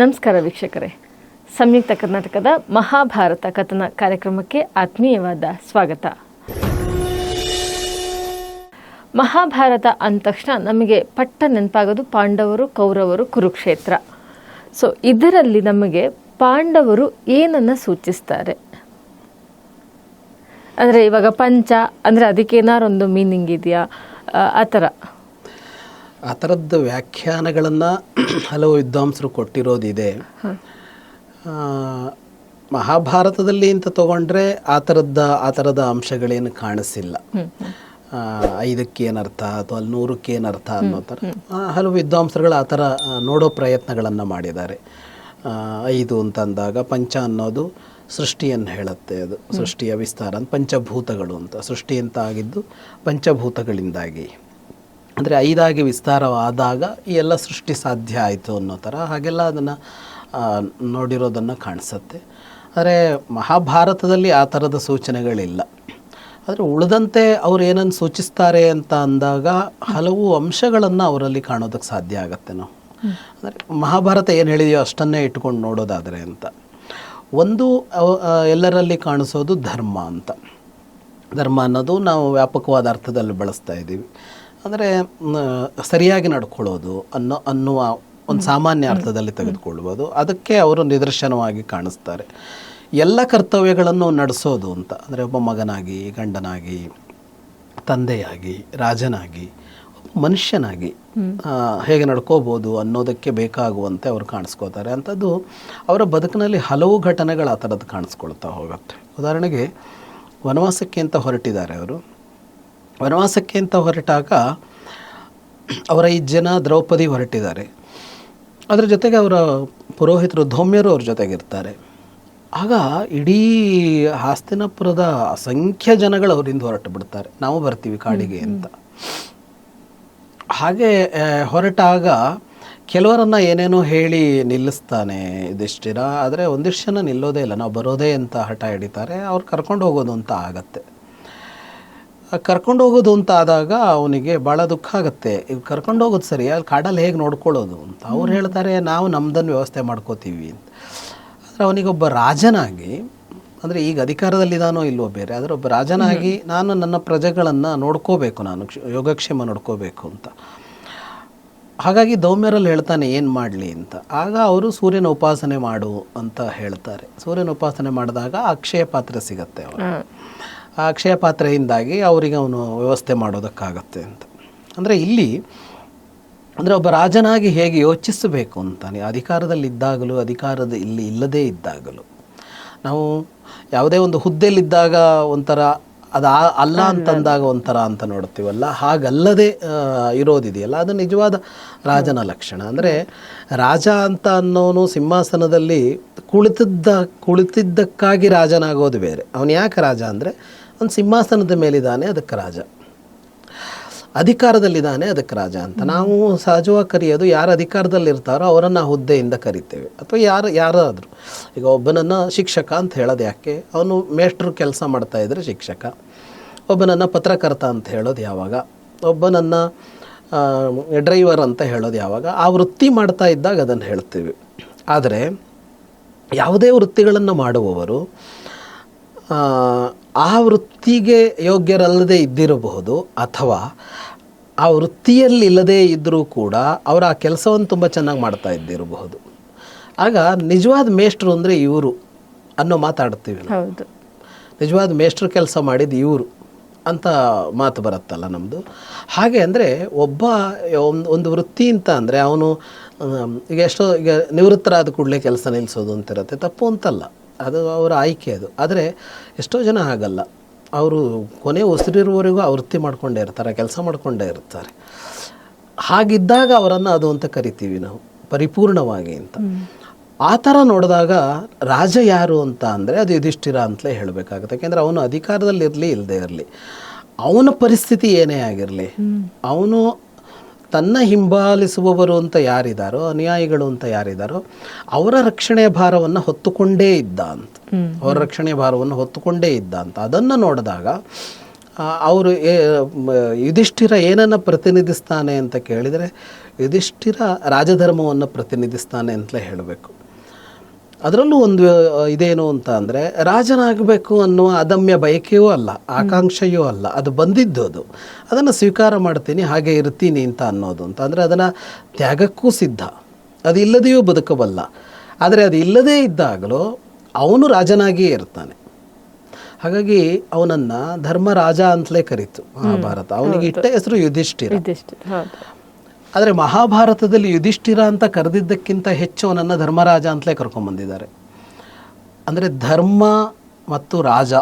ನಮಸ್ಕಾರ ವೀಕ್ಷಕರೇ. ಸಂಯುಕ್ತ ಕರ್ನಾಟಕದ ಮಹಾಭಾರತ ಕಥನ ಕಾರ್ಯಕ್ರಮಕ್ಕೆ ಆತ್ಮೀಯವಾದ ಸ್ವಾಗತ. ಮಹಾಭಾರತ ಅಂದ ತಕ್ಷಣ ನಮಗೆ ಪಟ್ಟ ನೆನಪಾಗೋದು ಪಾಂಡವರು, ಕೌರವರು, ಕುರುಕ್ಷೇತ್ರ. ಸೊ ಇದರಲ್ಲಿ ನಮಗೆ ಪಾಂಡವರು ಏನನ್ನು ಸೂಚಿಸ್ತಾರೆ? ಅಂದರೆ ಇವಾಗ ಪಂಚ, ಅಂದರೆ ಅದಕ್ಕೆ ಏನಾರು ಒಂದು ಮೀನಿಂಗ್ ಇದೆಯಾ ಆ ಥರ. ಆ ಥರದ ವ್ಯಾಖ್ಯಾನಗಳನ್ನು ಹಲವು ವಿದ್ವಾಂಸರು ಕೊಟ್ಟಿರೋದಿದೆ. ಮಹಾಭಾರತದಲ್ಲಿ ಅಂತ ತಗೊಂಡ್ರೆ ಆ ಥರದ ಆ ಥರದ ಅಂಶಗಳೇನು ಕಾಣಿಸಿಲ್ಲ. ಐದಕ್ಕೇನರ್ಥ ಐದಕ್ಕೆ ಏನರ್ಥ ಅಥವಾ ಅಲ್ಲಿ ನೂರಕ್ಕೆ ಏನರ್ಥ ಅನ್ನೋ ಥರ. ಹಲವು ವಿದ್ವಾಂಸರುಗಳು ಆ ಥರ ನೋಡೋ ಪ್ರಯತ್ನಗಳನ್ನು ಮಾಡಿದ್ದಾರೆ. ಐದು ಅಂತಂದಾಗ ಪಂಚ ಅನ್ನೋದು ಸೃಷ್ಟಿಯನ್ನು ಹೇಳುತ್ತೆ ಅದು. ಸೃಷ್ಟಿಯ ವಿಸ್ತಾರ ಅಂತ ಪಂಚಭೂತಗಳು ಅಂತ. ಸೃಷ್ಟಿ ಅಂತ ಆಗಿದ್ದು ಪಂಚಭೂತಗಳಿಂದಾಗಿ. ಅಂದರೆ ಐದಾಗಿ ವಿಸ್ತಾರವಾದಾಗ ಈ ಎಲ್ಲ ಸೃಷ್ಟಿ ಸಾಧ್ಯ ಆಯಿತು ಅನ್ನೋ ಥರ ಹಾಗೆಲ್ಲ ಅದನ್ನು ನೋಡಿರೋದನ್ನು ಕಾಣಿಸುತ್ತೆ. ಆದರೆ ಮಹಾಭಾರತದಲ್ಲಿ ಆ ಥರದ ಸೂಚನೆಗಳಿಲ್ಲ. ಆದರೆ ಉಳಿದಂತೆ ಅವ್ರು ಏನನ್ನು ಸೂಚಿಸ್ತಾರೆ ಅಂತ ಅಂದಾಗ ಹಲವು ಅಂಶಗಳನ್ನು ಅವರಲ್ಲಿ ಕಾಣೋದಕ್ಕೆ ಸಾಧ್ಯ ಆಗುತ್ತೆ ನಾವು. ಅಂದರೆ ಮಹಾಭಾರತ ಏನು ಹೇಳಿದೆಯೋ ಅಷ್ಟನ್ನೇ ಇಟ್ಕೊಂಡು ನೋಡೋದಾದರೆ ಅಂತ. ಒಂದು ಎಲ್ಲರಲ್ಲಿ ಕಾಣಿಸೋದು ಧರ್ಮ ಅಂತ. ಧರ್ಮ ಅನ್ನೋದು ನಾವು ವ್ಯಾಪಕವಾದ ಅರ್ಥದಲ್ಲಿ ಬಳಸ್ತಾ ಇದ್ದೀವಿ. ಅಂದರೆ ಸರಿಯಾಗಿ ನಡ್ಕೊಳ್ಳೋದು ಅನ್ನೋ ಅನ್ನುವ ಒಂದು ಸಾಮಾನ್ಯ ಅರ್ಥದಲ್ಲಿ ತೆಗೆದುಕೊಳ್ಬೋದು ಅದಕ್ಕೆ ಅವರು ನಿದರ್ಶನವಾಗಿ ಕಾಣಿಸ್ತಾರೆ. ಎಲ್ಲ ಕರ್ತವ್ಯಗಳನ್ನು ನಡೆಸೋದು ಅಂತ ಅಂದರೆ ಒಬ್ಬ ಮಗನಾಗಿ ಗಂಡನಾಗಿ ತಂದೆಯಾಗಿ ರಾಜನಾಗಿ ಮನುಷ್ಯನಾಗಿ ಹೇಗೆ ನಡ್ಕೋಬೋದು ಅನ್ನೋದಕ್ಕೆ ಬೇಕಾಗುವಂತೆ ಅವರು ಕಾಣಿಸ್ಕೋತಾರೆ ಅಂಥದ್ದು ಅವರ ಬದುಕಿನಲ್ಲಿ ಹಲವು ಘಟನೆಗಳು ಆ ಥರದ್ದು ಕಾಣಿಸ್ಕೊಳ್ತಾ ಹೋಗುತ್ತೆ. ಉದಾಹರಣೆಗೆ ವನವಾಸಕ್ಕೆ ಅಂತ ಹೊರಟಿದ್ದಾರೆ ಅವರು. ವನವಾಸಕ್ಕೆ ಅಂತ ಹೊರಟಾಗ ಅವರ ಈ ಜನ ದ್ರೌಪದಿ ಹೊರಟಿದ್ದಾರೆ. ಅದರ ಜೊತೆಗೆ ಅವರ ಪುರೋಹಿತರು ಧೌಮ್ಯರು ಅವ್ರ ಜೊತೆಗಿರ್ತಾರೆ ಆಗ ಇಡೀ ಹಾಸ್ತಿನಪುರದ ಅಸಂಖ್ಯ ಜನಗಳು ಅವರಿಂದ ಹೊರಟು ಬಿಡ್ತಾರೆ. ನಾವು ಬರ್ತೀವಿ ಕಾಡಿಗೆ ಅಂತ. ಹಾಗೆ ಹೊರಟಾಗ ಕೆಲವರನ್ನು ಏನೇನೋ ಹೇಳಿ ನಿಲ್ಲಿಸ್ತಾನೆ. ಇದಿಷ್ಟಿರ ಆದರೆ ಒಂದಿಷ್ಟು ಜನ ನಿಲ್ಲೋದೇ ಇಲ್ಲ. ನಾವು ಬರೋದೇ ಅಂತ ಹಠ ಹಿಡಿತಾರೆ. ಅವ್ರು ಕರ್ಕೊಂಡು ಹೋಗೋದು ಅಂತ ಆಗತ್ತೆ. ಕರ್ಕೊಂಡು ಹೋಗೋದು ಅಂತ ಆದಾಗ ಅವನಿಗೆ ಭಾಳ ದುಃಖ ಆಗುತ್ತೆ. ಈಗ ಕರ್ಕೊಂಡು ಹೋಗೋದು ಸರಿ ಅಲ್ಲಿ ಕಾಡಲ್ಲಿ ಹೇಗೆ ನೋಡ್ಕೊಳ್ಳೋದು ಅಂತ ಅವ್ರು ಹೇಳ್ತಾರೆ ನಾವು ನಮ್ಮದನ್ನು ವ್ಯವಸ್ಥೆ ಮಾಡ್ಕೋತೀವಿ ಅಂತ. ಆದರೆ ಅವನಿಗೊಬ್ಬ ರಾಜನಾಗಿ ಅಂದರೆ ಈಗ ಅಧಿಕಾರದಲ್ಲಿದ್ದಾನೋ ಇಲ್ಲವೋ ಬೇರೆ ಆದರೆ ಒಬ್ಬ ರಾಜನಾಗಿ ನಾನು ನನ್ನ ಪ್ರಜೆಗಳನ್ನು ನೋಡ್ಕೋಬೇಕು ನಾನು ಕ್ಷ- ಯೋಗಕ್ಷೇಮ ನೋಡ್ಕೋಬೇಕು ಅಂತ. ಹಾಗಾಗಿ ದೌಮ್ಯರಲ್ಲಿ ಹೇಳ್ತಾನೆ ಏನು ಮಾಡಲಿ ಅಂತ. ಆಗ ಅವರು ಸೂರ್ಯನ ಉಪಾಸನೆ ಮಾಡು ಅಂತ ಹೇಳ್ತಾರೆ. ಸೂರ್ಯನ ಉಪಾಸನೆ ಮಾಡಿದಾಗ ಅಕ್ಷಯ ಪಾತ್ರ ಸಿಗತ್ತೆ ಅವರು ಆ ಅಕ್ಷಯ ಪಾತ್ರೆಯಿಂದಾಗಿ ಅವರಿಗೆ ಅವನು ವ್ಯವಸ್ಥೆ ಮಾಡೋದಕ್ಕಾಗತ್ತೆ ಅಂತ. ಅಂದರೆ ಇಲ್ಲಿ, ಅಂದರೆ ಒಬ್ಬ ರಾಜನಾಗಿ ಹೇಗೆ ಯೋಚಿಸಬೇಕು ಅಂತಾನೆ. ಅಧಿಕಾರದಲ್ಲಿದ್ದಾಗಲೂ, ಅಧಿಕಾರದ ಇಲ್ಲಿ ಇಲ್ಲದೇ ಇದ್ದಾಗಲೂ. ನಾವು ಯಾವುದೇ ಒಂದು ಹುದ್ದೆಯಲ್ಲಿದ್ದಾಗ ಒಂಥರ ಅದು ಅಲ್ಲ ಅಂತಂದಾಗ ಒಂಥರ ಅಂತ ನೋಡ್ತೀವಲ್ಲ? ಹಾಗಲ್ಲದೆ ಇರೋದಿದೆಯಲ್ಲ? ಅದು ನಿಜವಾದ ರಾಜನ ಲಕ್ಷಣ. ಅಂದರೆ ರಾಜ ಅಂತ ಅನ್ನೋನು ಸಿಂಹಾಸನದಲ್ಲಿ ಕುಳಿತಿದ್ದ ಕುಳಿತಿದ್ದಕ್ಕಾಗಿ ರಾಜನಾಗೋದು ಬೇರೆ. ಅವನು ಯಾಕೆ ರಾಜ ಅಂದರೆ ಅವನು ಸಿಂಹಾಸನದ ಮೇಲಿದ್ದಾನೆ ಅದಕ್ಕೆ ರಾಜ. ಅಧಿಕಾರದಲ್ಲಿದ್ದಾನೆ ಅದಕ್ಕೆ ರಾಜ ಅಂತ. ನಾವು ಸಹಜವಾಗಿ ಕರೆಯೋದು ಯಾರು ಅಧಿಕಾರದಲ್ಲಿ ಇರ್ತಾರೋ ಅವರನ್ನು ಹುದ್ದೆಯಿಂದ ಕರಿತೇವೆ. ಅಥವಾ ಯಾರು, ಯಾರಾದರೂ. ಈಗ ಒಬ್ಬನನ್ನು ಶಿಕ್ಷಕ ಅಂತ ಹೇಳೋದು ಯಾಕೆ? ಅವನು ಮೇಷ್ಟ್ರು ಕೆಲಸ ಮಾಡ್ತಾ ಇದ್ರೆ ಶಿಕ್ಷಕ. ಒಬ್ಬನನ್ನು ಪತ್ರಕರ್ತ ಅಂತ ಹೇಳೋದು ಯಾವಾಗ? ಒಬ್ಬನನ್ನು ಡ್ರೈವರ್ ಅಂತ ಹೇಳೋದು ಯಾವಾಗ? ಆ ವೃತ್ತಿ ಮಾಡ್ತಾ ಇದ್ದಾಗ ಅದನ್ನು ಹೇಳ್ತೀವಿ. ಆದರೆ ಯಾವುದೇ ವೃತ್ತಿಗಳನ್ನು ಮಾಡುವವರು ಆ, ವೃತ್ತಿಗೆ ಯೋಗ್ಯರಲ್ಲದೆ ಇದ್ದಿರಬಹುದು ಅಥವಾ ಆ ವೃತ್ತಿಯಲ್ಲಿ ಇಲ್ಲದೇ ಇದ್ದರೂ ಕೂಡ ಅವರು ಆ ಕೆಲಸವನ್ನು ತುಂಬ ಚೆನ್ನಾಗಿ ಮಾಡ್ತಾ ಇದ್ದಿರಬಹುದು. ಆಗ ನಿಜವಾದ ಮೇಷ್ಟ್ರು ಅಂದರೆ ಇವರು ಅನ್ನೋ ಮಾತಾಡ್ತೀವಿ ಹೌದು. ನಿಜವಾದ ಮೇಷ್ಟ್ರು ಕೆಲಸ ಮಾಡಿದ ಇವರು ಅಂತ ಮಾತು ಬರುತ್ತಲ್ಲ ನಮ್ಮದು ಹಾಗೆ ಅಂದರೆ ಒಬ್ಬ ಒಂದು ಒಂದು ವೃತ್ತಿ ಅಂತ ಅಂದರೆ ಅವನು ಈಗ ಎಷ್ಟೋ ಈಗ ನಿವೃತ್ತರಾದ ಕೂಡಲೇ ಕೆಲಸ ನಿಲ್ಲಿಸೋದು ಅಂತಿರುತ್ತೆ ತಪ್ಪು ಅಂತಲ್ಲ. ಅದು ಅವರ ಆಯ್ಕೆ ಅದು. ಆದರೆ ಎಷ್ಟೋ ಜನ ಆಗಲ್ಲ ಅವರು ಕೊನೆ ಉಸಿರಿರುವವರೆಗೂ ಆ ವೃತ್ತಿ ಮಾಡ್ಕೊಂಡೇ ಇರ್ತಾರೆ ಕೆಲಸ ಮಾಡ್ಕೊಂಡೇ ಇರ್ತಾರೆ. ಹಾಗಿದ್ದಾಗ ಅವರನ್ನು ಅದು ಅಂತ ಕರಿತೀವಿ ನಾವು ಪರಿಪೂರ್ಣವಾಗಿ ಅಂತ. ಆ ಥರ ನೋಡಿದಾಗ ರಾಜ ಯಾರು ಅಂತ ಅಂದರೆ ಅದು ಯುಧಿಷ್ಠಿರ ಅಂತಲೇ ಹೇಳಬೇಕಾಗುತ್ತೆ. ಯಾಕೆಂದರೆ ಅವನು ಅಧಿಕಾರದಲ್ಲಿರಲಿ ಇಲ್ಲದೆ ಇರಲಿ. ಅವನ ಪರಿಸ್ಥಿತಿ ಏನೇ ಆಗಿರಲಿ ಅವನು ತನ್ನ ಹಿಂಬಾಲಿಸುವವರು ಅಂತ ಯಾರಿದ್ದಾರೋ ಅನುಯಾಯಿಗಳು ಅಂತ ಯಾರಿದ್ದಾರೋ ಅವರ ರಕ್ಷಣೆಯ ಭಾರವನ್ನು ಹೊತ್ತುಕೊಂಡೇ ಇದ್ದ ಅಂತ. ಅವರ ರಕ್ಷಣೆಯ ಭಾರವನ್ನು ಹೊತ್ತುಕೊಂಡೇ ಇದ್ದ ಅಂತ. ಅದನ್ನು ನೋಡಿದಾಗ ಅವರು ಯುಧಿಷ್ಠಿರ ಏನನ್ನು ಪ್ರತಿನಿಧಿಸ್ತಾನೆ ಅಂತ ಕೇಳಿದರೆ ಯುಧಿಷ್ಠಿರ ರಾಜಧರ್ಮವನ್ನು ಪ್ರತಿನಿಧಿಸ್ತಾನೆ ಅಂತಲೇ ಹೇಳಬೇಕು. ಅದರಲ್ಲೂ ಒಂದು ಇದೇನು ಅಂತ ಅಂದರೆ ರಾಜನಾಗಬೇಕು ಅನ್ನುವ ಅದಮ್ಯ ಬಯಕೆಯೂ ಅಲ್ಲ ಆಕಾಂಕ್ಷೆಯೂ ಅಲ್ಲ. ಅದು ಬಂದಿದ್ದು ಅದು. ಅದನ್ನು ಸ್ವೀಕಾರ ಮಾಡ್ತೀನಿ ಹಾಗೆ ಇರ್ತೀನಿ ಅಂತ ಅನ್ನೋದು ಅಂತ. ಅಂದರೆ ಅದನ್ನು ತ್ಯಾಗಕ್ಕೂ ಸಿದ್ಧ. ಅದು ಇಲ್ಲದೆಯೂ ಬದುಕಬಲ್ಲ. ಆದರೆ ಅದು ಇಲ್ಲದೇ ಇದ್ದಾಗಲೂ ಅವನು ರಾಜನಾಗಿಯೇ ಇರ್ತಾನೆ. ಹಾಗಾಗಿ ಅವನನ್ನು ಧರ್ಮರಾಜ ಅಂತಲೇ ಕರೀತು ಮಹಾಭಾರತ. ಅವನಿಗೆ ಇಟ್ಟ ಹೆಸರು ಯುಧಿಷ್ಠಿರ. ಆದರೆ ಮಹಾಭಾರತದಲ್ಲಿ ಯುಧಿಷ್ಠಿರ ಅಂತ ಕರೆದಿದ್ದಕ್ಕಿಂತ ಹೆಚ್ಚು ಅವನನ್ನು ಧರ್ಮರಾಜ ಅಂತಲೇ ಕರ್ಕೊಂಡ್ಬಂದಿದ್ದಾರೆ ಅಂದರೆ ಧರ್ಮ ಮತ್ತು ರಾಜ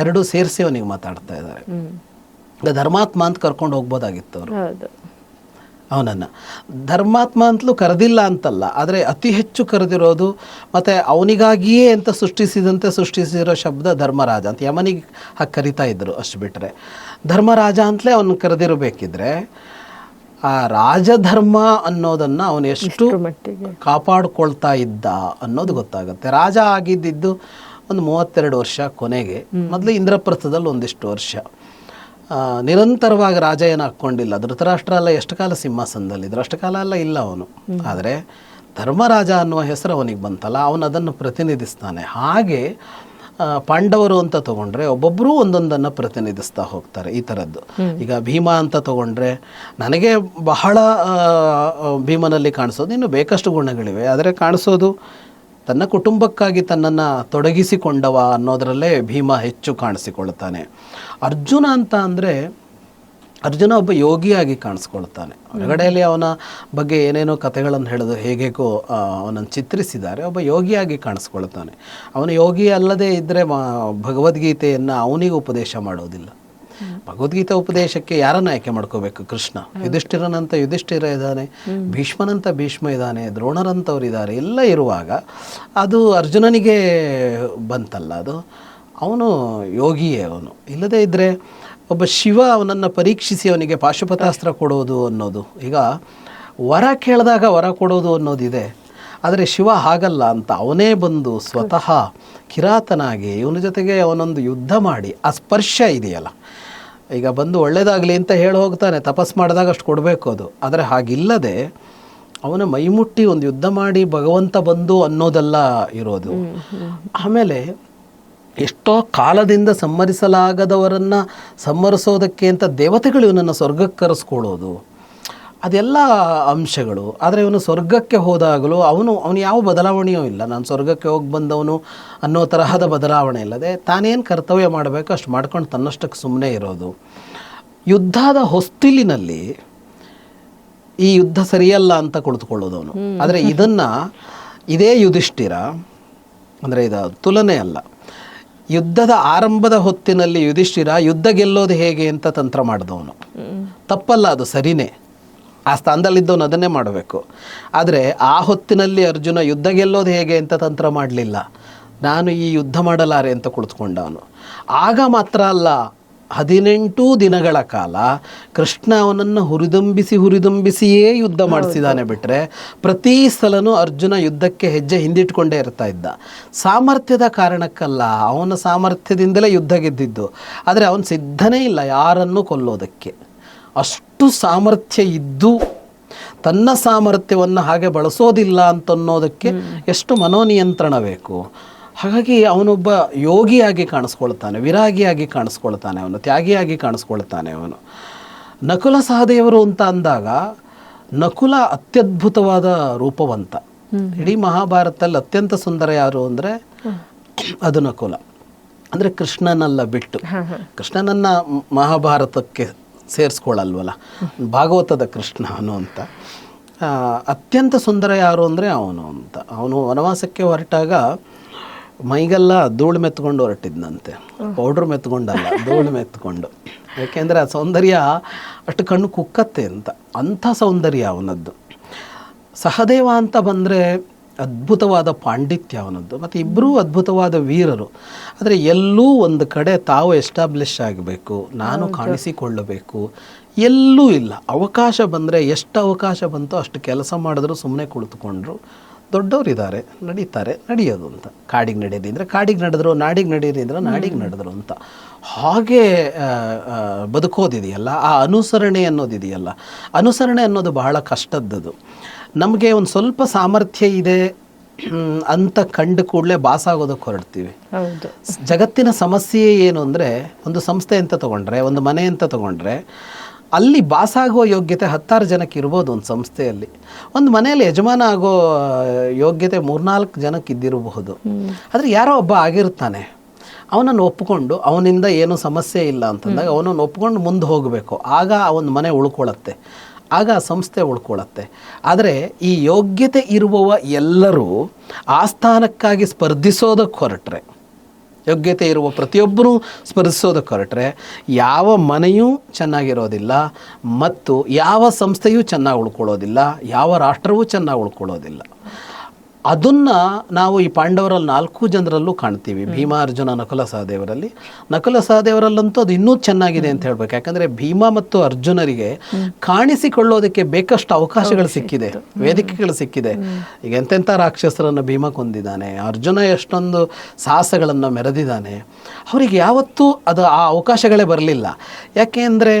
ಎರಡು ಸೇರಿಸಿ ಅವನಿಗೆ ಮಾತಾಡ್ತಾ ಇದ್ದಾರೆ. ಈಗ ಧರ್ಮಾತ್ಮ ಅಂತ ಕರ್ಕೊಂಡು ಹೋಗ್ಬೋದಾಗಿತ್ತು ಅವರು ಅವನನ್ನು. ಧರ್ಮಾತ್ಮ ಅಂತಲೂ ಕರೆದಿಲ್ಲ ಅಂತಲ್ಲ ಆದರೆ ಅತಿ ಹೆಚ್ಚು ಕರೆದಿರೋದು ಮತ್ತು ಅವನಿಗಾಗಿಯೇ ಅಂತ ಸೃಷ್ಟಿಸಿದಂತೆ ಸೃಷ್ಟಿಸಿರೋ ಶಬ್ದ ಧರ್ಮರಾಜ ಅಂತ ಯಮನಿಗೆ ಹಾಗೆ ಕರಿತಾ ಇದ್ರು ಅಷ್ಟು ಬಿಟ್ಟರೆ ಧರ್ಮರಾಜ ಅಂತಲೇ ಅವನು ಕರೆದಿರಬೇಕಿದ್ರೆ ಆ ರಾಜಧರ್ಮ ಅನ್ನೋದನ್ನು ಅವನು ಎಷ್ಟು ಕಾಪಾಡ್ಕೊಳ್ತಾ ಇದ್ದ ಅನ್ನೋದು ಗೊತ್ತಾಗುತ್ತೆ. ರಾಜ ಆಗಿದ್ದಿದ್ದು ಒಂದು ಮೂವತ್ತೆರಡು ವರ್ಷ ಕೊನೆಗೆ ಮೊದಲು ಇಂದ್ರಪ್ರಸ್ಥದಲ್ಲಿ ಒಂದಿಷ್ಟು ವರ್ಷ. ನಿರಂತರವಾಗಿ ರಾಜ ಏನು ಹಾಕ್ಕೊಂಡಿಲ್ಲ ಧೃತರಾಷ್ಟ್ರ ಅಲ್ಲ ಎಷ್ಟು ಕಾಲ ಸಿಂಹಾಸನದಲ್ಲಿದ್ದರು ಅಷ್ಟು ಕಾಲ ಅಲ್ಲ ಇಲ್ಲ ಅವನು. ಆದರೆ ಧರ್ಮರಾಜ ಅನ್ನುವ ಹೆಸರು ಅವನಿಗೆ ಬಂತಲ್ಲ ಅವನು ಅದನ್ನು ಪ್ರತಿನಿಧಿಸ್ತಾನೆ. ಹಾಗೆ ಪಾಂಡವರು ಅಂತ ತಗೊಂಡ್ರೆ ಒಬ್ಬೊಬ್ಬರೂ ಒಂದೊಂದನ್ನು ಪ್ರತಿನಿಧಿಸ್ತಾ ಹೋಗ್ತಾರೆ ಈ ಥರದ್ದು ಈಗ ಭೀಮ ಅಂತ ತಗೊಂಡ್ರೆ ನನಗೆ ಬಹಳ ಭೀಮನಲ್ಲಿ ಕಾಣಿಸೋದು ಇನ್ನು ಬೇಕಷ್ಟು ಗುಣಗಳಿವೆ. ಆದರೆ ಕಾಣಿಸೋದು ತನ್ನ ಕುಟುಂಬಕ್ಕಾಗಿ ತನ್ನನ್ನು ತೊಡಗಿಸಿಕೊಂಡವ ಅನ್ನೋದರಲ್ಲೇ ಭೀಮ ಹೆಚ್ಚು ಕಾಣಿಸಿಕೊಳ್ತಾನೆ ಅರ್ಜುನ ಅಂತ ಅಂದರೆ ಅರ್ಜುನ ಒಬ್ಬ ಯೋಗಿಯಾಗಿ ಕಾಣಿಸ್ಕೊಳ್ತಾನೆ. ಹೊರಗಡೆಯಲ್ಲಿ ಅವನ ಬಗ್ಗೆ ಏನೇನೋ ಕಥೆಗಳನ್ನು ಹೇಳೋದು ಹೇಗೇಗೋ ಅವನನ್ನು ಚಿತ್ರಿಸಿದ್ದಾರೆ. ಒಬ್ಬ ಯೋಗಿಯಾಗಿ ಕಾಣಿಸ್ಕೊಳ್ತಾನೆ. ಅವನು ಯೋಗಿ ಅಲ್ಲದೆ ಇದ್ದರೆ ಭಗವದ್ಗೀತೆಯನ್ನು ಅವನಿಗೆ ಉಪದೇಶ ಮಾಡೋದಿಲ್ಲ. ಭಗವದ್ಗೀತೆ ಉಪದೇಶಕ್ಕೆ ಯಾರನ್ನ ಆಯ್ಕೆ ಮಾಡ್ಕೋಬೇಕು? ಕೃಷ್ಣ. ಯುಧಿಷ್ಠಿರನಂತ ಯುಧಿಷ್ಠಿರ ಇದ್ದಾನೆ. ಭೀಷ್ಮನಂತ ಭೀಷ್ಮ ಇದ್ದಾನೆ. ದ್ರೋಣರಂತವ್ರು ಇದ್ದಾರೆ. ಎಲ್ಲ ಇರುವಾಗ ಅದು ಅರ್ಜುನನಿಗೆ ಬಂತಲ್ಲ. ಅದು ಅವನು ಯೋಗಿಯೇ ಅವನು. ಇಲ್ಲದೇ ಇದ್ದರೆ ಒಬ್ಬ ಶಿವ ಅವನನ್ನು ಪರೀಕ್ಷಿಸಿ ಅವನಿಗೆ ಪಾಶುಪತಾಸ್ತ್ರ ಕೊಡೋದು ಅನ್ನೋದು. ಈಗ ವರ ಕೇಳಿದಾಗ ವರ ಕೊಡೋದು ಅನ್ನೋದಿದೆ. ಆದರೆ ಶಿವ ಹಾಗಲ್ಲ ಅಂತ ಅವನೇ ಬಂದು ಸ್ವತಃ ಕಿರಾತನಾಗಿ ಇವನ ಜೊತೆಗೆ ಅವನೊಂದು ಯುದ್ಧ ಮಾಡಿ ಆ ಸ್ಪರ್ಶ ಇದೆಯಲ್ಲ. ಈಗ ಬಂದು ಒಳ್ಳೇದಾಗಲಿ ಅಂತ ಹೇಳಿ ಹೋಗ್ತಾನೆ ತಪಸ್ ಮಾಡಿದಾಗ ಅಷ್ಟು ಕೊಡಬೇಕು ಅದು. ಆದರೆ ಹಾಗಿಲ್ಲದೆ ಅವನ ಮೈಮುಟ್ಟಿ ಒಂದು ಯುದ್ಧ ಮಾಡಿ ಭಗವಂತ ಬಂದು ಅನ್ನೋದೆಲ್ಲ ಇರೋದು. ಆಮೇಲೆ ಎಷ್ಟೋ ಕಾಲದಿಂದ ಸಂಹರಿಸಲಾಗದವರನ್ನು ಸಮ್ಮರಿಸೋದಕ್ಕೆ ಅಂತ ದೇವತೆಗಳು ಇವನನ್ನು ಸ್ವರ್ಗಕ್ಕೆ ಕರೆಸ್ಕೊಳ್ಳೋದು. ಅದೆಲ್ಲ ಅಂಶಗಳು. ಆದರೆ ಇವನು ಸ್ವರ್ಗಕ್ಕೆ ಹೋದಾಗಲೂ ಅವನು ಅವನು ಯಾವ ಬದಲಾವಣೆಯೂ ಇಲ್ಲ. ನಾನು ಸ್ವರ್ಗಕ್ಕೆ ಹೋಗಿ ಬಂದವನು ಅನ್ನೋ ತರಹದ ಬದಲಾವಣೆ ಇಲ್ಲದೆ ತಾನೇನು ಕರ್ತವ್ಯ ಮಾಡಬೇಕು ಅಷ್ಟು ಮಾಡ್ಕೊಂಡು ತನ್ನಷ್ಟಕ್ಕೆ ಸುಮ್ಮನೆ ಇರೋದು. ಯುದ್ಧದ ಹೊಸ್ತಿಲಿನಲ್ಲಿ ಈ ಯುದ್ಧ ಸರಿಯಲ್ಲ ಅಂತ ಕುಳಿತುಕೊಳ್ಳೋದು ಅವನು. ಆದರೆ ಇದನ್ನು ಇದೇ ಯುಧಿಷ್ಠಿರ ಅಂದರೆ ಇದು ತುಲನೆ ಅಲ್ಲ. ಯುದ್ಧದ ಆರಂಭದ ಹೊತ್ತಿನಲ್ಲಿ ಯುಧಿಷ್ಠಿರ ಯುದ್ಧ ಗೆಲ್ಲೋದು ಹೇಗೆ ಅಂತ ತಂತ್ರ ಮಾಡಿದವನು. ತಪ್ಪಲ್ಲ ಅದು ಸರಿನೇ. ಆ ಸ್ಥಾನದಲ್ಲಿದ್ದವನು ಅದನ್ನೇ ಮಾಡಬೇಕು. ಆದರೆ ಆ ಹೊತ್ತಿನಲ್ಲಿ ಅರ್ಜುನ ಯುದ್ಧ ಗೆಲ್ಲೋದು ಹೇಗೆ ಅಂತ ತಂತ್ರ ಮಾಡಲಿಲ್ಲ. ನಾನು ಈ ಯುದ್ಧ ಮಾಡಲಾರೆ ಅಂತ ಕುಳಿತುಕೊಂಡವನು. ಆಗ ಮಾತ್ರ ಅಲ್ಲ ಹದಿನೆಂಟು ದಿನಗಳ ಕಾಲ ಕೃಷ್ಣ ಅವನನ್ನು ಹುರಿದುಂಬಿಸಿ ಹುರಿದುಂಬಿಸಿಯೇ ಯುದ್ಧ ಮಾಡಿಸಿದಾನೆ ಬಿಟ್ಟರೆ ಪ್ರತಿ ಸಲನೂ ಅರ್ಜುನ ಯುದ್ಧಕ್ಕೆ ಹೆಜ್ಜೆ ಹಿಂದಿಟ್ಕೊಂಡೇ ಇರ್ತಾ ಇದ್ದ. ಸಾಮರ್ಥ್ಯದ ಕಾರಣಕ್ಕಲ್ಲ ಅವನ ಸಾಮರ್ಥ್ಯದಿಂದಲೇ ಯುದ್ಧ ಗೆದ್ದಿದ್ದು. ಆದರೆ ಅವನು ಸಿದ್ಧನೇ ಇಲ್ಲ ಯಾರನ್ನು ಕೊಲ್ಲೋದಕ್ಕೆ. ಅಷ್ಟು ಸಾಮರ್ಥ್ಯ ಇದ್ದು ತನ್ನ ಸಾಮರ್ಥ್ಯವನ್ನು ಹಾಗೆ ಬಳಸೋದಿಲ್ಲ ಅಂತನ್ನೋದಕ್ಕೆ ಎಷ್ಟು ಮನೋನಿಯಂತ್ರಣ ಬೇಕು. ಹಾಗಾಗಿ ಅವನೊಬ್ಬ ಯೋಗಿಯಾಗಿ ಕಾಣಿಸ್ಕೊಳ್ತಾನೆ ವಿರಾಗಿಯಾಗಿ ಕಾಣಿಸ್ಕೊಳ್ತಾನೆ ಅವನು ತ್ಯಾಗಿಯಾಗಿ ಕಾಣಿಸ್ಕೊಳ್ತಾನೆ ಅವನು. ನಕುಲ ಸಹದೇವರು ಅಂತ ಅಂದಾಗ ನಕುಲ ಅತ್ಯದ್ಭುತವಾದ ರೂಪವಂತ. ಇಡೀ ಮಹಾಭಾರತದಲ್ಲಿ ಅತ್ಯಂತ ಸುಂದರ ಯಾರು ಅಂದರೆ ಅದು ನಕುಲ. ಅಂದರೆ ಕೃಷ್ಣನಲ್ಲ ಬಿಟ್ಟು. ಕೃಷ್ಣನನ್ನ ಮಹಾಭಾರತಕ್ಕೆ ಸೇರಿಸ್ಕೊಳ್ಳಲ್ವಲ್ಲ ಭಾಗವತದ ಕೃಷ್ಣ ಅವನು ಅಂತ. ಅತ್ಯಂತ ಸುಂದರ ಯಾರು ಅಂದರೆ ಅವನು ಅಂತ. ಅವನು ವನವಾಸಕ್ಕೆ ಹೊರಟಾಗ ಮೈಗೆಲ್ಲ ಧೂಳು ಮೆತ್ಕೊಂಡು ಹೊರಟಿದ್ನಂತೆ. ಪೌಡ್ರ್ ಮೆತ್ಕೊಂಡಲ್ಲ ಧೂಳು ಮೆತ್ಕೊಂಡು. ಯಾಕೆಂದರೆ ಆ ಸೌಂದರ್ಯ ಅಷ್ಟು ಕಣ್ಣು ಕುಕ್ಕತ್ತೆ ಅಂತ. ಅಂಥ ಸೌಂದರ್ಯ ಅವನದ್ದು. ಸಹದೇವ ಅಂತ ಬಂದರೆ ಅದ್ಭುತವಾದ ಪಾಂಡಿತ್ಯ ಅವನದ್ದು. ಮತ್ತು ಇಬ್ಬರೂ ಅದ್ಭುತವಾದ ವೀರರು. ಆದರೆ ಎಲ್ಲೂ ಒಂದು ಕಡೆ ತಾವು ಎಸ್ಟಾಬ್ಲಿಷ್ ಆಗಬೇಕು ನಾನು ಕಾಣಿಸಿಕೊಳ್ಳಬೇಕು ಎಲ್ಲೂ ಇಲ್ಲ. ಅವಕಾಶ ಬಂದರೆ ಎಷ್ಟು ಅವಕಾಶ ಬಂತೋ ಅಷ್ಟು ಕೆಲಸ ಮಾಡಿದ್ರು ಸುಮ್ಮನೆ ಕುಳಿತುಕೊಂಡ್ರು. ದೊಡ್ಡವರಿದ್ದಾರೆ ನಡೀತಾರೆ ನಡೆಯೋದು ಅಂತ. ಕಾಡಿಗೆ ನಡೆಯೋದಿದ್ರೆ ಕಾಡಿಗೆ ನಡೆದ್ರು ನಾಡಿಗೆ ನಡೆಯೋದಿದ್ರೆ ನಾಡಿಗೆ ನಡೆದ್ರು ಅಂತ. ಹಾಗೆ ಬದುಕೋದಿದೆಯಲ್ಲ ಆ ಅನುಸರಣೆ ಅನ್ನೋದಿದೆಯಲ್ಲ. ಅನುಸರಣೆ ಅನ್ನೋದು ಬಹಳ ಕಷ್ಟದ್ದದು. ನಮಗೆ ಒಂದು ಸ್ವಲ್ಪ ಸಾಮರ್ಥ್ಯ ಇದೆ ಅಂತ ಕಂಡು ಕೂಡಲೇ ಬಾಸಾಗೋದಕ್ಕೆ ಹೊರಡ್ತೀವಿ. ಜಗತ್ತಿನ ಸಮಸ್ಯೆ ಏನು ಅಂದರೆ ಒಂದು ಸಂಸ್ಥೆ ಅಂತ ತಗೊಂಡ್ರೆ ಒಂದು ಮನೆ ಅಂತ ತಗೊಂಡ್ರೆ ಅಲ್ಲಿ ಬಾಸಾಗುವ ಯೋಗ್ಯತೆ ಹತ್ತಾರು ಜನಕ್ಕೆ ಇರ್ಬೋದು ಒಂದು ಸಂಸ್ಥೆಯಲ್ಲಿ. ಒಂದು ಮನೆಯಲ್ಲಿ ಯಜಮಾನ ಆಗೋ ಯೋಗ್ಯತೆ ಮೂರ್ನಾಲ್ಕು ಜನಕ್ಕೆ ಇದ್ದಿರಬಹುದು. ಆದರೆ ಯಾರೋ ಒಬ್ಬ ಆಗಿರ್ತಾನೆ. ಅವನನ್ನು ಒಪ್ಪಿಕೊಂಡು ಅವನಿಂದ ಏನು ಸಮಸ್ಯೆ ಇಲ್ಲ ಅಂತಂದಾಗ ಅವನನ್ನು ಒಪ್ಕೊಂಡು ಮುಂದೆ ಹೋಗಬೇಕು. ಆಗ ಆ ಒಂದು ಮನೆ ಉಳ್ಕೊಳ್ಳುತ್ತೆ. ಆಗ ಆ ಸಂಸ್ಥೆ ಉಳ್ಕೊಳ್ಳುತ್ತೆ. ಆದರೆ ಈ ಯೋಗ್ಯತೆ ಇರುವವ ಎಲ್ಲರೂ ಆ ಸ್ಥಾನಕ್ಕಾಗಿ ಸ್ಪರ್ಧಿಸೋದಕ್ಕೆ ಹೊರಟ್ರೆ ಯೋಗ್ಯತೆ ಇರುವ ಪ್ರತಿಯೊಬ್ಬರೂ ಸ್ಪರ್ಧಿಸೋದಕ್ಕೆ ಹೊರಟ್ರೆ ಯಾವ ಮನೆಯೂ ಚೆನ್ನಾಗಿರೋದಿಲ್ಲ ಮತ್ತು ಯಾವ ಸಂಸ್ಥೆಯೂ ಚೆನ್ನಾಗಿ ಉಳ್ಕೊಳ್ಳೋದಿಲ್ಲ, ಯಾವ ರಾಷ್ಟ್ರವೂ ಚೆನ್ನಾಗಿ ಉಳ್ಕೊಳ್ಳೋದಿಲ್ಲ. ಅದನ್ನು ನಾವು ಈ ಪಾಂಡವರಲ್ಲಿ ನಾಲ್ಕು ಜನರಲ್ಲೂ ಕಾಣ್ತೀವಿ. ಭೀಮ ಅರ್ಜುನ ನಕುಲ ಸಹದೇವರಲ್ಲಿ ನಕುಲ ಸಹದೇವರಲ್ಲಂತೂ ಅದು ಇನ್ನೂ ಚೆನ್ನಾಗಿದೆ ಅಂತ ಹೇಳ್ಬೇಕು. ಯಾಕಂದರೆ ಭೀಮ ಮತ್ತು ಅರ್ಜುನರಿಗೆ ಕಾಣಿಸಿಕೊಳ್ಳೋದಕ್ಕೆ ಬೇಕಷ್ಟು ಅವಕಾಶಗಳು ಸಿಕ್ಕಿದೆ. ವೇದಿಕೆಗಳು ಸಿಕ್ಕಿದೆ. ಈಗ ಎಂತೆಂಥ ರಾಕ್ಷಸರನ್ನು ಭೀಮ ಕೊಂದಿದ್ದಾನೆ. ಅರ್ಜುನ ಎಷ್ಟೊಂದು ಸಾಹಸಗಳನ್ನು ಮೆರೆದಿದ್ದಾನೆ. ಅವರಿಗೆ ಯಾವತ್ತೂ ಅದು ಆ ಅವಕಾಶಗಳೇ ಬರಲಿಲ್ಲ. ಯಾಕೆ ಅಂದರೆ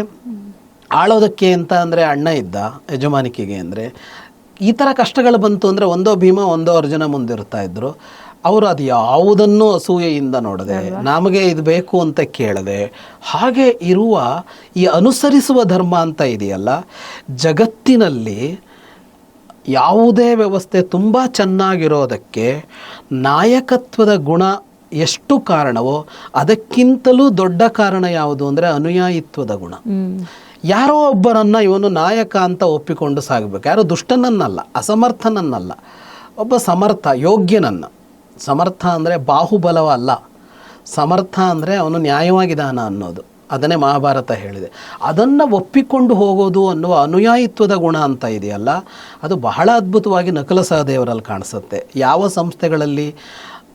ಆಳೋದಕ್ಕೆ ಅಂತ ಅಂದರೆ ಅಣ್ಣ ಇದ್ದ ಯಜಮಾನಿಕೆಗೆ ಅಂದರೆ ಈ ಥರ ಕಷ್ಟಗಳು ಬಂತು ಅಂದರೆ ಒಂದೋ ಭೀಮ ಒಂದೋ ಅರ್ಜುನ ಮುಂದಿರ್ತಾ ಇದ್ದರು ಅವರು ಅದು ಯಾವುದನ್ನು ಅಸೂಯೆಯಿಂದ ನೋಡದೆ ನಮಗೆ ಇದು ಬೇಕು ಅಂತ ಕೇಳದೆ ಹಾಗೆ ಇರುವ ಈ ಅನುಸರಿಸುವ ಧರ್ಮ ಅಂತ ಇದೆಯಲ್ಲ ಜಗತ್ತಿನಲ್ಲಿ ಯಾವುದೇ ವ್ಯವಸ್ಥೆ ತುಂಬ ಚೆನ್ನಾಗಿರೋದಕ್ಕೆ ನಾಯಕತ್ವದ ಗುಣ ಎಷ್ಟು ಕಾರಣವೋ ಅದಕ್ಕಿಂತಲೂ ದೊಡ್ಡ ಕಾರಣ ಯಾವುದು ಅಂದರೆ ಅನುಯಾಯಿತ್ವದ ಗುಣ. ಯಾರೋ ಒಬ್ಬರನ್ನ ಇವನು ನಾಯಕ ಅಂತ ಒಪ್ಪಿಕೊಂಡು ಸಾಗಬೇಕು. ಯಾರೋ ದುಷ್ಟನನ್ನಲ್ಲ, ಅಸಮರ್ಥನನ್ನಲ್ಲ. ಒಬ್ಬ ಸಮರ್ಥ, ಯೋಗ್ಯನನ್ನ. ಸಮರ್ಥ ಅಂದರೆ ಬಾಹುಬಲವ ಅಲ್ಲ. ಸಮರ್ಥ ಅಂದರೆ ಅವನು ನ್ಯಾಯವಾಗಿದ್ದಾನ ಅನ್ನೋದು. ಅದನ್ನೇ ಮಹಾಭಾರತ ಹೇಳಿದೆ. ಅದನ್ನು ಒಪ್ಪಿಕೊಂಡು ಹೋಗೋದು ಅನ್ನುವ ಅನುಯಾಯಿತ್ವದ ಗುಣ ಅಂತ ಇದೆಯಲ್ಲ, ಅದು ಬಹಳ ಅದ್ಭುತವಾಗಿ ನಕಲ ಸಹದೇವರಲ್ಲಿ ಕಾಣಿಸುತ್ತೆ. ಯಾವ ಸಂಸ್ಥೆಗಳಲ್ಲಿ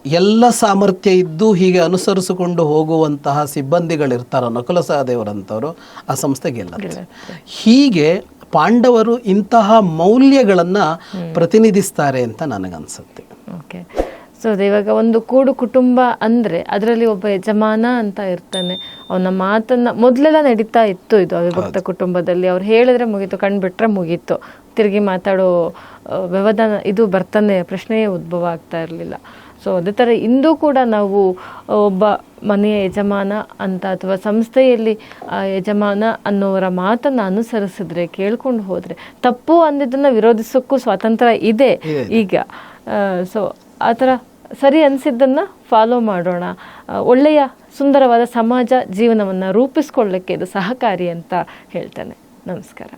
ಎಲ್ಲ ಸಾಮರ್ಥ್ಯ ಇದ್ದು ಹೀಗೆ ಅನುಸರಿಸಿಕೊಂಡು ಹೋಗುವಂತಹ ಸಿಬ್ಬಂದಿಗಳಿರ್ತಾರ ನಕುಲ ಸಹದೇವರಂಥವರು ಆ ಸಂಸ್ಥೆ ಗೆಲ್ಲತ್ತೆ ಹೀಗೆ ಪಾಂಡವರು ಇಂತಹ ಮೌಲ್ಯಗಳನ್ನು ಪ್ರತಿನಿಧಿಸ್ತಾರೆ ಅಂತ ನನಗನ್ಸುತ್ತೆ. ಓಕೆ. ಸೊ ಇವಾಗ ಒಂದು ಕೂಡು ಕುಟುಂಬ ಅಂದರೆ ಅದರಲ್ಲಿ ಒಬ್ಬ ಯಜಮಾನ ಅಂತ ಇರ್ತಾನೆ. ಅವನ ಮಾತನ್ನು ಮೊದಲೆಲ್ಲ ನಡೀತಾ ಇತ್ತು ಇದು ಅವಿಭಕ್ತ ಕುಟುಂಬದಲ್ಲಿ. ಅವ್ರು ಹೇಳಿದ್ರೆ ಮುಗೀತು ಕಂಡುಬಿಟ್ರೆ ಮುಗೀತು. ತಿರುಗಿ ಮಾತಾಡೋ ವ್ಯವಧಾನ ಇದು ಬರ್ತಾನೆ ಪ್ರಶ್ನೆಯೇ ಉದ್ಭವ ಆಗ್ತಾ ಇರಲಿಲ್ಲ. ಸೊ ಅದೇ ಥರ ಇಂದು ಕೂಡ ನಾವು ಒಬ್ಬ ಮನೆಯ ಯಜಮಾನ ಅಂತ ಅಥವಾ ಸಂಸ್ಥೆಯಲ್ಲಿ ಯಜಮಾನ ಅನ್ನೋರ ಮಾತನ್ನ ಅನುಸರಿಸಿದ್ರೆ ಕೇಳ್ಕೊಂಡು ಹೋದರೆ ತಪ್ಪು ಅಂದಿದ್ದನ್ನ ವಿರೋಧಿಸೋಕ್ಕೂ ಸ್ವಾತಂತ್ರ್ಯ ಇದೆ ಈಗ. ಸೊ ಆ ಥರ ಸರಿ ಅನಿಸಿದ್ದನ್ನು ಫಾಲೋ ಮಾಡೋಣ. ಒಳ್ಳೆಯ ಸುಂದರವಾದ ಸಮಾಜ ಜೀವನವನ್ನು ರೂಪಿಸ್ಕೊಳ್ಳಕ್ಕೆ ಇದು ಸಹಕಾರಿ ಅಂತ ಹೇಳ್ತೇನೆ. ನಮಸ್ಕಾರ.